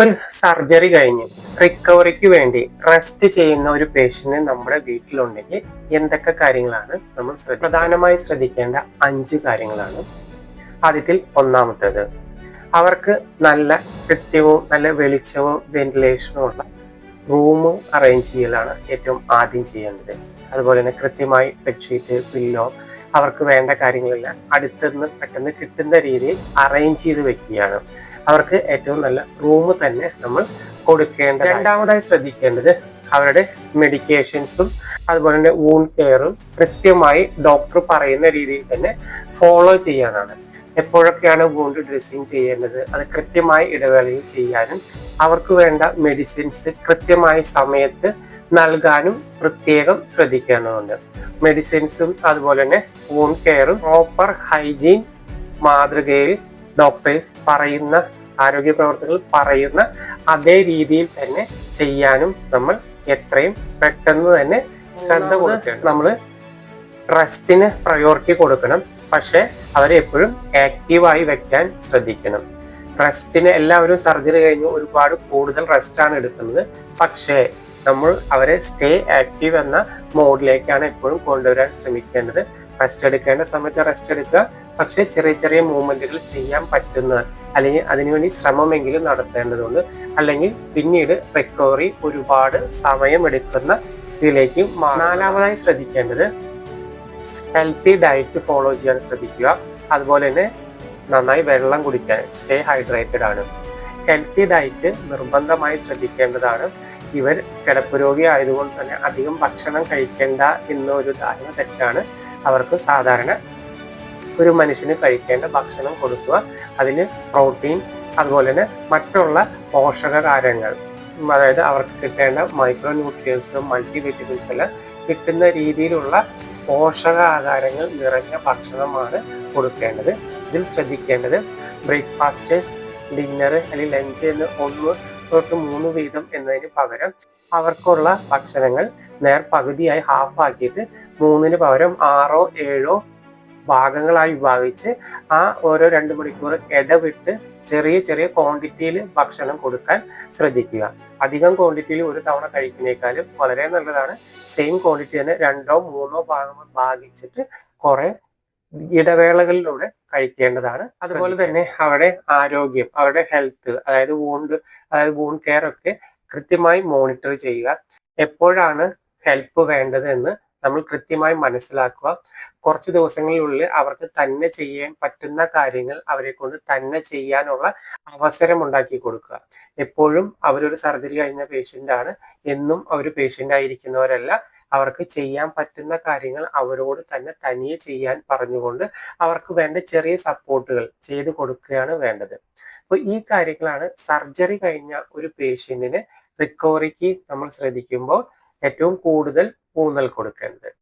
ഒരു സർജറി കഴിഞ്ഞ് റിക്കവറിക്ക് വേണ്ടി റെസ്റ്റ് ചെയ്യുന്ന ഒരു പേഷ്യന്റ് നമ്മുടെ വീട്ടിലുണ്ടെങ്കിൽ എന്തൊക്കെ കാര്യങ്ങളാണ് നമ്മൾ പ്രധാനമായി ശ്രദ്ധിക്കേണ്ട അഞ്ച് കാര്യങ്ങളാണ്. ആദ്യത്തിൽ ഒന്നാമത്തേത് അവർക്ക് നല്ല കൃത്യവും നല്ല വെളിച്ചവും വെന്റിലേഷനും ഉള്ള റൂം അറേഞ്ച് ചെയ്യലാണ് ഏറ്റവും ആദ്യം ചെയ്യേണ്ടത്. അതുപോലെ തന്നെ കൃത്യമായി ബെഡ്ഷീറ്റ് പില്ലോ അവർക്ക് വേണ്ട കാര്യങ്ങളെല്ലാം അടുത്തുനിന്ന് പെട്ടെന്ന് കിട്ടുന്ന രീതിയിൽ അറേഞ്ച് ചെയ്ത് വെക്കുകയാണ്. അവർക്ക് ഏറ്റവും നല്ല റൂം തന്നെ നമ്മൾ കൊടുക്കേണ്ടത് രണ്ടാമതായി ശ്രദ്ധിക്കേണ്ടത് അവരുടെ മെഡിക്കേഷൻസും അതുപോലെ തന്നെ വൂൺ കെയറും കൃത്യമായി ഡോക്ടർ പറയുന്ന രീതിയിൽ തന്നെ ഫോളോ ചെയ്യാനാണ്. എപ്പോഴൊക്കെയാണ് വൂണ്ട് ഡ്രസ്സിങ് ചെയ്യേണ്ടത്? അത് കൃത്യമായി ഇടവേളയിൽ ചെയ്യാനും അവർക്ക് വേണ്ട മെഡിസിൻസ് കൃത്യമായ സമയത്ത് നൽകാനും പ്രത്യേകം ശ്രദ്ധിക്കേണ്ടതുണ്ട്. മെഡിസിൻസും അതുപോലെ തന്നെ വൂൺ കെയറും പ്രോപ്പർ ഹൈജീൻ മാതൃകയിൽ ഡോക്ടേഴ്സ് പറയുന്ന ആരോഗ്യ പ്രവർത്തകർ പറയുന്ന അതേ രീതിയിൽ തന്നെ ചെയ്യാനും നമ്മൾ എത്രയും പെട്ടെന്ന് തന്നെ ശ്രദ്ധ കൊടുക്കണം നമ്മൾ റെസ്റ്റിന് പ്രയോറിറ്റി കൊടുക്കണം. പക്ഷെ അവരെ എപ്പോഴും ആക്റ്റീവായി വെക്കാൻ ശ്രദ്ധിക്കണം. റെസ്റ്റിന് എല്ലാവരും സർജറി കഴിഞ്ഞ് ഒരുപാട് കൂടുതൽ റെസ്റ്റാണ് എടുക്കുന്നത്. പക്ഷേ നമ്മൾ അവരെ സ്റ്റേ ആക്റ്റീവ് എന്ന മോഡിലേക്കാണ് എപ്പോഴും കൊണ്ടുവരാൻ ശ്രമിക്കേണ്ടത്. റെസ്റ്റ് എടുക്കേണ്ട സമയത്ത് റെസ്റ്റ് എടുക്കുക. പക്ഷേ ചെറിയ ചെറിയ മൂവ്മെന്റുകൾ ചെയ്യാൻ പറ്റുന്ന അല്ലെങ്കിൽ അതിനുവേണ്ടി ശ്രമമെങ്കിലും നടത്തേണ്ടതുണ്ട്. അല്ലെങ്കിൽ പിന്നീട് റിക്കവറി ഒരുപാട് സമയമെടുക്കുന്ന ഇതിലേക്ക് നാലാമതായി ശ്രദ്ധിക്കേണ്ടത് ഹെൽത്തി ഡയറ്റ് ഫോളോ ചെയ്യാൻ ശ്രദ്ധിക്കുക. അതുപോലെ തന്നെ നന്നായി വെള്ളം കുടിക്കാൻ സ്റ്റേ ഹൈഡ്രേറ്റഡ് ആണ്. ഹെൽത്തി ഡയറ്റ് നിർബന്ധമായി ശ്രദ്ധിക്കേണ്ടതാണ്. ഇവർ കിടപ്പ് രോഗി ആയതുകൊണ്ട് തന്നെ അധികം ഭക്ഷണം കഴിക്കേണ്ട എന്നൊരു ധാരണ തെറ്റാണ്. അവർക്ക് സാധാരണ ഒരു മനുഷ്യന് കഴിക്കേണ്ട ഭക്ഷണം കൊടുക്കുക. അതിന് പ്രോട്ടീൻ അതുപോലെ തന്നെ മറ്റുള്ള പോഷകകാരങ്ങൾ അതായത് അവർക്ക് കിട്ടേണ്ട മൈക്രോ ന്യൂട്രിയൻസും മൾട്ടി വിറ്റമിൻസ് എല്ലാം കിട്ടുന്ന രീതിയിലുള്ള പോഷകാഹാരങ്ങൾ നിറഞ്ഞ ഭക്ഷണമാണ് കൊടുക്കേണ്ടത്. ഇതിൽ ശ്രദ്ധിക്കേണ്ടത് ബ്രേക്ക്ഫാസ്റ്റ് ഡിന്നർ അല്ലെങ്കിൽ ലഞ്ച് എന്ന് ഒന്ന് തൊട്ട് മൂന്ന് വീതം എന്നതിന് പകരം അവർക്കുള്ള ഭക്ഷണങ്ങൾ നേർ പകുതിയായി ഹാഫ് ആക്കിയിട്ട് മൂന്നിന് പകരം ആറോ ഏഴോ ഭാഗങ്ങളായി വിഭാഗിച്ച് ആ ഓരോ രണ്ട് മണിക്കൂർ ഇടവിട്ട് ചെറിയ ചെറിയ ക്വാണ്ടിറ്റിയിൽ ഭക്ഷണം കൊടുക്കാൻ ശ്രദ്ധിക്കുക. അധികം ക്വാണ്ടിറ്റിയിൽ ഒരു തവണ കഴിക്കുന്നേക്കാളും വളരെ നല്ലതാണ്. സെയിം ക്വാണ്ടിറ്റി തന്നെ രണ്ടോ മൂന്നോ ഭാഗം ഭാഗിച്ചിട്ട് കുറെ ഇടവേളകളിലൂടെ കഴിക്കേണ്ടതാണ്. അതുപോലെ തന്നെ അവരുടെ ആരോഗ്യം അവരുടെ ഹെൽത്ത് അതായത് വൂണ്ട് അതായത് വൂണ്ട് കെയർ ഒക്കെ കൃത്യമായി മോണിറ്റർ ചെയ്യുക. എപ്പോഴാണ് ഹെൽപ്പ് വേണ്ടത് എന്ന് നമ്മൾ കൃത്യമായി മനസ്സിലാക്കുക. കുറച്ച് ദിവസങ്ങളിലുള്ളിൽ അവർക്ക് തന്നെ ചെയ്യാൻ പറ്റുന്ന കാര്യങ്ങൾ അവരെ കൊണ്ട് തന്നെ ചെയ്യാനുള്ള അവസരം ഉണ്ടാക്കി കൊടുക്കുക. എപ്പോഴും അവരൊരു സർജറി കഴിഞ്ഞ പേഷ്യന്റ് ആണ്. എന്നും അവർ പേഷ്യന്റ് ആയിരിക്കുന്നവരല്ല. അവർക്ക് ചെയ്യാൻ പറ്റുന്ന കാര്യങ്ങൾ അവരോട് തന്നെ തനിയെ ചെയ്യാൻ പറഞ്ഞുകൊണ്ട് അവർക്ക് വേണ്ട ചെറിയ സപ്പോർട്ടുകൾ ചെയ്തു കൊടുക്കുകയാണ് വേണ്ടത്. അപ്പോൾ ഈ കാര്യങ്ങളാണ് സർജറി കഴിഞ്ഞ ഒരു പേഷ്യന്റിന് റിക്കവറിക്ക് നമ്മൾ ശ്രദ്ധിക്കുമ്പോൾ ഏറ്റവും കൂടുതൽ ഊന്നൽ കൊടുക്കേണ്ടത്